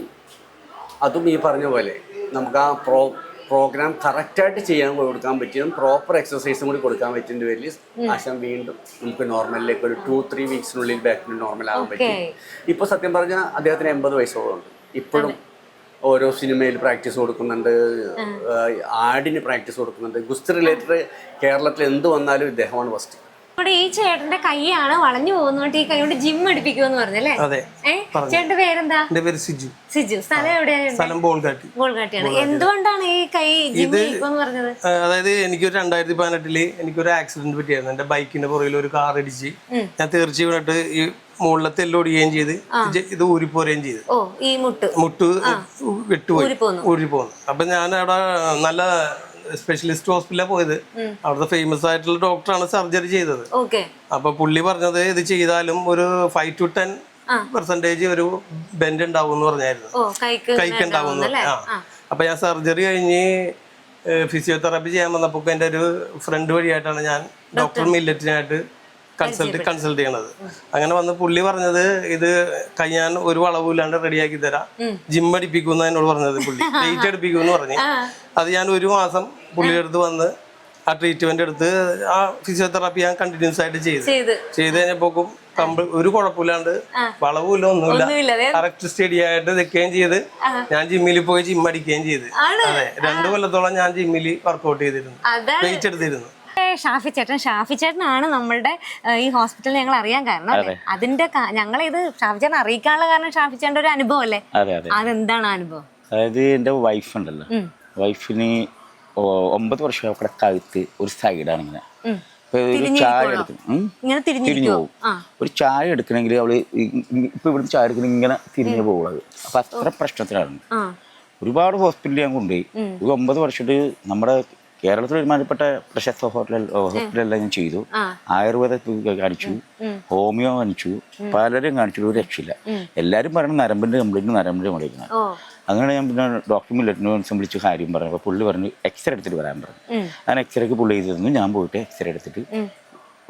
അതും ഈ പറഞ്ഞ പോലെ നമുക്ക് ആ പ്രോ പ്രോഗ്രാം കറക്റ്റായിട്ട് ചെയ്യാൻ കൊടുക്കാൻ പറ്റിയതും പ്രോപ്പർ എക്സസൈസും കൂടി കൊടുക്കാൻ പറ്റിയതിന്റെ പേരിൽ ആശം വീണ്ടും നമുക്ക് നോർമലിലേക്ക് ഒരു ടു ത്രീ വീക്സിനുള്ളിൽ ബാക്ക് നോർമൽ ആകാൻ പറ്റി. ഇപ്പോൾ സത്യം പറഞ്ഞാൽ അദ്ദേഹത്തിന് എൺപത് വയസ്സോളമുണ്ട് ഇപ്പോഴും ഓരോ സിനിമയിൽ പ്രാക്ടീസ് കൊടുക്കുന്നുണ്ട് ആടിന് പ്രാക്ടീസ് കൊടുക്കുന്നുണ്ട്. ഗുസ്തി റിലേറ്റഡ് കേരളത്തിൽ എന്ത് വന്നാലും ഇദ്ദേഹമാണ് ഫസ്റ്റ് നമ്മുടെ ഈ ചേട്ടന്റെ കൈയാണ് വളഞ്ഞു പോകുന്നോണ്ട് ഈ കൈ കൊണ്ട് ജിം എടുപ്പിക്കുമെന്ന് പറഞ്ഞല്ലേ? അതെ. ചേട്ടന്റെ പേരെന്താ? എന്റെ പേര് സിജു. സിജു. സ്ഥലം എവിടെയാണ് സ്ഥലം ബോൾഗാട്ടി. ബോൾഗാട്ടിയാണ്. എന്തുകൊണ്ടാണ് ഈ കൈ ജിം പറഞ്ഞത്? അതായത് എനിക്കൊരു രണ്ടായിരത്തി പതിനെട്ടിൽ എനിക്കൊരു ആക്സിഡന്റ് പറ്റിയായിരുന്നു. എന്റെ ബൈക്കിന്റെ പുറകിൽ ഒരു കാർ ഇടിച്ച് ഞാൻ തീർച്ച വീണിട്ട് ഈ മുകളിലത്തെ എല്ലാം ഒടിയുകയും ചെയ്ത് ഇത് ഊരിപ്പോരുകയും ചെയ്ത്. മുട്ട്. മുട്ട് വിട്ടുപോയി. ഊരിപ്പോന്നു. അപ്പൊ ഞാൻ അവിടെ നല്ല സ്പെഷ്യലിസ്റ്റ് ഹോസ്പിറ്റലിൽ പോയത്. അവിടുത്തെ ഫേമസ് ആയിട്ടുള്ള ഡോക്ടറാണ് സർജറി ചെയ്തത്. അപ്പൊ പുള്ളി പറഞ്ഞത് ഇത് ചെയ്താലും ഒരു ഫൈവ് ടു ടെൻ പെർസെന്റേജ് ഒരു ബെൻഡ് ഉണ്ടാവും എന്ന് പറഞ്ഞായിരുന്നു. ഓ കൈക്ക് കൈക്ക് ഉണ്ടാവും എന്ന് പറഞ്ഞു. അപ്പൊ ഞാൻ സർജറി കഴിഞ്ഞ് ഫിസിയോതെറാപ്പി ചെയ്യാൻ വന്നപ്പോൾ എന്റെ ഒരു ഫ്രണ്ട് വഴിയായിട്ടാണ് ഞാൻ ഡോക്ടർ മില്ലറ്റിനായിട്ട് കൺസൾട്ട് കൺസൾട്ട് ചെയ്യണത്. അങ്ങനെ വന്ന് പുള്ളി പറഞ്ഞത് ഇത് കൈ ഞാൻ ഒരു വളവില്ലാണ്ട് റെഡിയാക്കി തരാം. ജിം അടിപ്പിക്കുന്ന എന്നോട് പറഞ്ഞത് പുള്ളി. വെയിറ്റ് അടിപ്പിക്കുമെന്ന് പറഞ്ഞ്. അത് ഞാൻ ഒരു മാസം പുള്ളിയുടെ അടുത്ത് വന്ന് ആ ട്രീറ്റ്മെന്റ് എടുത്ത് ആ ഫിസിയോതെറാപ്പി ഞാൻ കണ്ടിന്യൂസ് ആയിട്ട് ചെയ്തു. ചെയ്ത്. കഴിഞ്ഞപ്പോക്കും കമ്പിൾ ഒരു കുഴപ്പമില്ലാണ്ട് വളവുമില്ല ഒന്നുമില്ല. കറക്റ്റ് സ്റ്റഡി ആയിട്ട് നിൽക്കുകയും ചെയ്ത്. ഞാൻ ജിമ്മിൽ പോയി ജിം അടിക്കുകയും ചെയ്ത്. അതെ. രണ്ടു കൊല്ലത്തോളം ഞാൻ ജിമ്മിൽ വർക്കൗട്ട് ചെയ്തിരുന്നു. അതാണ്. വെയിറ്റ് എടുത്തിരുന്നു. ഷാഫി ചേട്ടൻ ഷാഫി ചേട്ടനാണ് നമ്മളുടെ ഈ ഹോസ്പിറ്റലിൽ ഞങ്ങൾ അറിയാൻ കാരണം. അല്ലേ? അതിന്റെ ഞങ്ങൾ ഇത് ഷാഫി ചേട്ടൻ അറിയിക്കാനുള്ള കാരണം ഷാഫി ചേട്ടന്റെ ഒരു അനുഭവം അല്ലേ? അതെ അതെ. അതെന്താണ് ആ അനുഭവം? അതായത് എന്റെ വൈഫ് ഉണ്ടല്ലോ. വൈഫിന് ഒമ്പത് വർഷം അവിടെ കഴുത്ത് ഒരു സൈഡാണ് ഇങ്ങനെ. ഒരു ചായ എടുക്കണം തിരിഞ്ഞു പോകും. ഒരു ചായ എടുക്കണമെങ്കിൽ അവൾ ഇപ്പൊ ഇവിടുന്ന് ചായ എടുക്കുന്ന ഇങ്ങനെ തിരിഞ്ഞു പോകുന്നത്. അപ്പൊ അത്ര പ്രശ്നത്തിലാണ്. ഒരുപാട് ഹോസ്പിറ്റലിൽ ഞാൻ കൊണ്ടുപോയി. ഒരു ഒമ്പത് വർഷമായിട്ട് നമ്മുടെ കേരളത്തിൽ ഒരുമാതിരിപ്പെട്ട പ്രശസ്ത ഹോസ്പിറ്റൽ ഹോസ്പിറ്റലെല്ലാം ഞാൻ ചെയ്തു. ആയുർവേദ കാണിച്ചു. ഹോമിയോ കാണിച്ചു. പലരും കാണിച്ചു. ഒരു രക്ഷയില്ല. എല്ലാരും പറയുന്നത് നരമ്പിന്റെ കംപ്ലീറ്റ് നരമ്പിന്റെ ഓ. അങ്ങനെ ഞാൻ പിന്നെ ഡോക്ടർ മില്ലറ്റിനെ വിളിച്ച് കാര്യം പറഞ്ഞു അപ്പോൾ പുള്ളി പറഞ്ഞു എക്സ്റേ എടുത്തിട്ട് വരാൻ പറഞ്ഞു. ഞാൻ എക്സ്റേക്ക് പുള്ളി ചെയ്ത് തന്നു ഞാൻ പോയിട്ട് എക്സ്റേ എടുത്തിട്ട്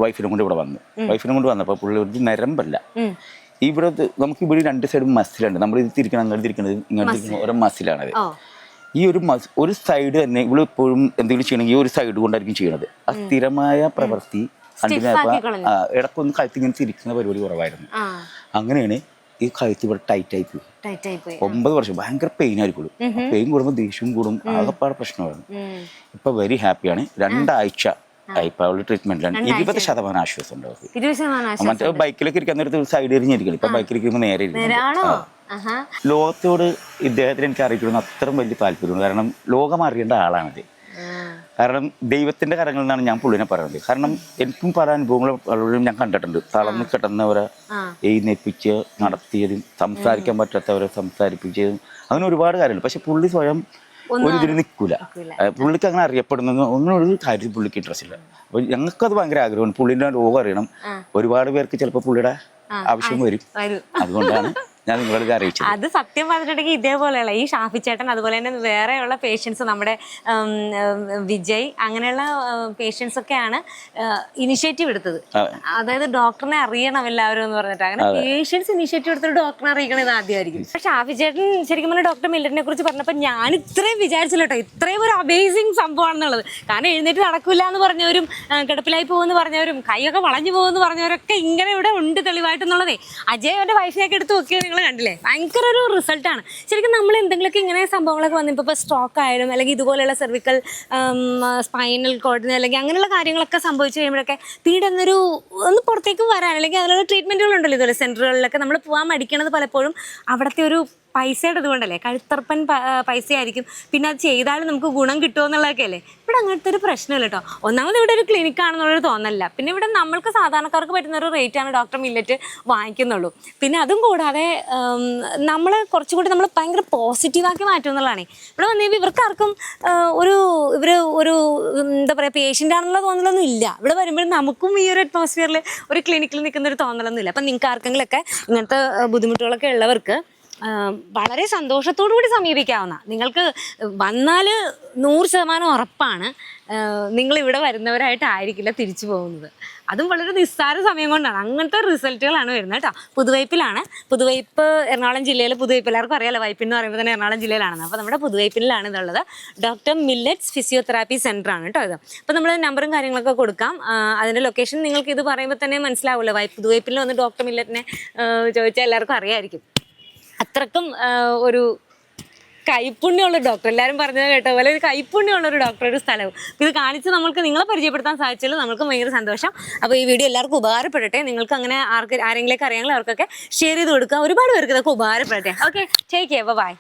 വൈഫിനെ കൊണ്ട് ഇവിടെ വന്നു. വൈഫിനെ കൊണ്ട് വന്നപ്പോൾ പുള്ളി ഒരു നരമ്പല്ല ഇവിടെ നമുക്ക് ഇവിടെ രണ്ട് സൈഡും മസിലുണ്ട് നമ്മൾ ഇത് തിരിക്കണം അങ്ങോട്ട് തിരിക്കണത് ഇങ്ങോട്ട് തിരിക്കണം ഓരോ മസിലാണത് ഈ ഒരു മസ് ഒരു സൈഡ് തന്നെ ഇവിടെ എപ്പോഴും എന്തെങ്കിലും ചെയ്യണമെങ്കിൽ ഈ ഒരു സൈഡ് കൊണ്ടായിരിക്കും ചെയ്യണത്. ആ സ്ഥിരമായ പ്രവൃത്തി. ഇടക്കൊന്ന് കഴുത്തിങ്ങനെ തിരിക്കുന്ന പരിപാടി കുറവായിരുന്നു. അങ്ങനെയാണ് ഈ കഴുത്ത് ഇവിടെ ടൈറ്റ് ആയി പോയി. ഒമ്പത് വർഷം ഭയങ്കര പെയിൻ ആയിരിക്കും പെയിൻ കൂടുമ്പോൾ ദേഷ്യം കൂടും ആകെപ്പാട് പ്രശ്നമായിരുന്നു. ഇപ്പൊ വെരി ഹാപ്പിയാണ് രണ്ടാഴ്ച ഇപ്പൊ അവൾ ട്രീറ്റ്മെന്റിലാണ് ഇരുപത് ശതമാനം ആശ്വാസം ഉണ്ട് അവർക്ക്. ഇരുപത് ശതമാനം ആശ- മറ്റേ ബൈക്കിലൊക്കെ ഇരിക്കാൻ നേരത്ത് സൈഡ് എറിഞ്ഞിരിക്കണം ഇപ്പൊ ബൈക്കിൽ ഇരിക്കുമ്പോൾ നേരെ ലോകത്തോട് ഇദ്ദേഹത്തിന് എനിക്ക് അറിയിക്കണം അത്രയും വലിയ താല്പര്യമുണ്ട്. കാരണം ലോകം അറിയേണ്ട ആളാണിത്. കാരണം ദൈവത്തിന്റെ കരങ്ങളിൽ നിന്നാണ് ഞാൻ പുള്ളിനെ പറയുന്നത്. കാരണം എനിക്കും പല അനുഭവങ്ങളും പലരും ഞാൻ കണ്ടിട്ടുണ്ട്. തളർന്നു കിടന്നവരെ എഴുന്നേൽപ്പിച്ച് നടത്തിയതും സംസാരിക്കാൻ പറ്റാത്തവരെ സംസാരിപ്പിച്ചതും അങ്ങനെ ഒരുപാട് കാര്യങ്ങൾ പക്ഷെ പുള്ളി സ്വയം ഒരു ഇതിൽ നിൽക്കൂല. പുള്ളിക്ക് അങ്ങനെ അറിയപ്പെടുന്ന ഒന്നും ഒരു കാര്യം പുള്ളിക്ക് ഇൻട്രസ്റ്റ് ഇല്ല. അപ്പൊ ഞങ്ങൾക്കത് ഭയങ്കര ആഗ്രഹമാണ്. പുള്ളിന്റെ ലോകം അറിയണം. ഒരുപാട് പേർക്ക് ചിലപ്പോൾ പുള്ളിയുടെ ആവശ്യം വരും. അതുകൊണ്ടാണ് ഞാൻ നിങ്ങളത് അറിയിച്ചു അത് സത്യം പറഞ്ഞിട്ടുണ്ടെങ്കിൽ ഇതേപോലെയുള്ള ഈ ഷാഫി ചേട്ടൻ അതുപോലെ തന്നെ വേറെയുള്ള പേഷ്യൻസ് നമ്മുടെ വിജയ് അങ്ങനെയുള്ള പേഷ്യൻസ് ഒക്കെയാണ് ഇനിഷ്യേറ്റീവ് എടുത്തത്. അതായത് ഡോക്ടറിനെ അറിയണം എല്ലാവരും എന്ന് പറഞ്ഞിട്ട്. അങ്ങനെ പേഷ്യൻസ് ഇനിഷ്യേറ്റീവ് എടുത്തിട്ട് ഡോക്ടറിനെ അറിയിക്കണം ഇത് ആദ്യമായിരിക്കും. പക്ഷെ ഷാഫി ചേട്ടൻ ശരിക്കും പറഞ്ഞാൽ ഡോക്ടർ മില്ലറിനെ കുറിച്ച് പറഞ്ഞപ്പോൾ ഞാൻ ഇത്രയും വിചാരിച്ചില്ല കേട്ടോ. ഇത്രയും ഒരു അമേസിങ് സംഭവമാണെന്നുള്ളത്. കാരണം എഴുന്നേറ്റ് നടക്കില്ല എന്ന് പറഞ്ഞവരും കിടപ്പിലായി പോകുമെന്ന് പറഞ്ഞവരും കൈയൊക്കെ വളഞ്ഞു പോകുമെന്ന് പറഞ്ഞവരൊക്കെ ഇങ്ങനെ ഇവിടെ ഉണ്ട് തെളിവായിട്ടെന്നുള്ളതേ അജയ് അവന്റെ വൈഫിനെയൊക്കെ എടുത്ത് നോക്കിയത് നിങ്ങൾ കണ്ടില്ലേ? ഭയങ്കര ഒരു റിസൾട്ടാണ് ശരിക്കും നമ്മൾ എന്തെങ്കിലുമൊക്കെ ഇങ്ങനെ സംഭവങ്ങളൊക്കെ വന്നു ഇപ്പോൾ സ്ട്രോക്ക് ആയാലും അല്ലെങ്കിൽ ഇതുപോലെയുള്ള സെർവിക്കൽ സ്പൈനൽ കോഡിന് അല്ലെങ്കിൽ അങ്ങനെയുള്ള കാര്യങ്ങളൊക്കെ സംഭവിച്ചു കഴിയുമ്പോഴൊക്കെ പിന്നീട് എന്നൊരു ഒന്ന് പുറത്തേക്ക് വരാൻ അല്ലെങ്കിൽ അതിനുള്ള ട്രീറ്റ്മെന്റുകളുണ്ടല്ലോ ഇതുപോലെ സെന്ററുകളിലൊക്കെ നമ്മൾ പോകാൻ മടിക്കണത് പലപ്പോഴും അവിടുത്തെ ഒരു പൈസയുടെ ഇതുകൊണ്ടല്ലേ കഴുത്തർപ്പൻ പൈസ ആയിരിക്കും പിന്നെ അത് ചെയ്താലും നമുക്ക് ഗുണം കിട്ടുമോ എന്നുള്ളതൊക്കെ അല്ലേ ഇവിടെ അങ്ങനത്തെ ഒരു പ്രശ്നമില്ല കേട്ടോ. ഒന്നാമത് ഇവിടെ ഒരു ക്ലിനിക് ആണെന്നുള്ളൊരു തോന്നല്ല പിന്നെ ഇവിടെ നമ്മൾക്ക് സാധാരണക്കാർക്ക് പറ്റുന്ന ഒരു റേറ്റ് ആണ് ഡോക്ടർ മില്ലറ്റ് വാങ്ങിക്കുന്നുള്ളൂ. പിന്നെ അതും കൂടാതെ നമ്മൾ കുറച്ചുകൂടി നമ്മൾ ഭയങ്കര പോസിറ്റീവാക്കി മാറ്റും എന്നുള്ളതാണ്. ഇവിടെ വന്നു ഇവർക്കാർക്കും ഒരു ഇവർ ഒരു എന്താ പറയുക പേഷ്യന്റ് ആണെന്നുള്ള തോന്നലൊന്നും ഇല്ല. ഇവിടെ വരുമ്പോഴും നമുക്കും ഈ ഒരു അറ്റ്മോസ്ഫിയറിൽ ഒരു ക്ലിനിക്കിൽ നിൽക്കുന്ന ഒരു തോന്നലൊന്നും ഇല്ല. അപ്പം നിങ്ങൾക്ക് ആർക്കെങ്കിലൊക്കെ ഇങ്ങനത്തെ ബുദ്ധിമുട്ടുകളൊക്കെ ഉള്ളവർക്ക് വളരെ സന്തോഷത്തോടു കൂടി സമീപിക്കാവുന്ന. നിങ്ങൾക്ക് വന്നാൽ നൂറ് ശതമാനം ഉറപ്പാണ്. നിങ്ങൾ ഇവിടെ വരുന്നവരായിട്ട് ആയിരിക്കില്ല തിരിച്ചു പോകുന്നത്. അതും വളരെ നിസ്സാര സമയം കൊണ്ടാണ്. അങ്ങനത്തെ റിസൾട്ടുകളാണ് വരുന്നത് കേട്ടോ. പുതുവൈപ്പിലാണ്. പുതുവൈപ്പ് എറണാകുളം ജില്ലയിൽ പുതുവൈപ്പ്. എല്ലാവർക്കും അറിയാലോ വൈപ്പ് എന്ന് പറയുമ്പോൾ തന്നെ എറണാകുളം ജില്ലയിലാണ് അപ്പോൾ നമ്മുടെ പുതുവൈപ്പിലാണ് ഇതുള്ളത്. ഡോക്ടർ മില്ലറ്റ്സ് ഫിസിയോതെറാപ്പി സെന്റർ ആണ് കേട്ടോ ഇത്. അപ്പോൾ നമ്മൾ നമ്പറും കാര്യങ്ങളൊക്കെ കൊടുക്കാം. അതിന്റെ ലൊക്കേഷൻ നിങ്ങൾക്ക് ഇത് പറയുമ്പോൾ തന്നെ മനസ്സിലാവുമല്ലോ. വൈപ്പ് പുതുവൈപ്പിൽ വന്ന് ഡോക്ടർ മില്ലറ്റിനെ ചോദിച്ചാൽ എല്ലാവർക്കും അറിയാമായിരിക്കും അത്രക്കും ഒരു കൈപ്പുണ്യമുള്ള ഡോക്ടർ എല്ലാവരും പറഞ്ഞത് കേട്ട പോലെ ഒരു കൈപ്പുണ്യമുള്ള ഒരു ഡോക്ടർ ഒരു സ്ഥലവും ഇത് കാണിച്ച് നമുക്ക് നിങ്ങളെ പരിചയപ്പെടുത്താൻ സാധിച്ചതിൽ നമുക്ക് ഭയങ്കര സന്തോഷം. അപ്പോൾ ഈ വീഡിയോ എല്ലാവർക്കും ഉപകാരപ്പെടട്ടെ. നിങ്ങൾക്ക് അങ്ങനെ ആർക്ക് ആരെങ്കിലേക്ക് അറിയാമെങ്കിൽ അവർക്കൊക്കെ ഷെയർ ചെയ്ത് കൊടുക്കുക ഒരുപാട് പേർക്ക് ഇതൊക്കെ ഉപകാരപ്പെടട്ടെ. Okay take care bye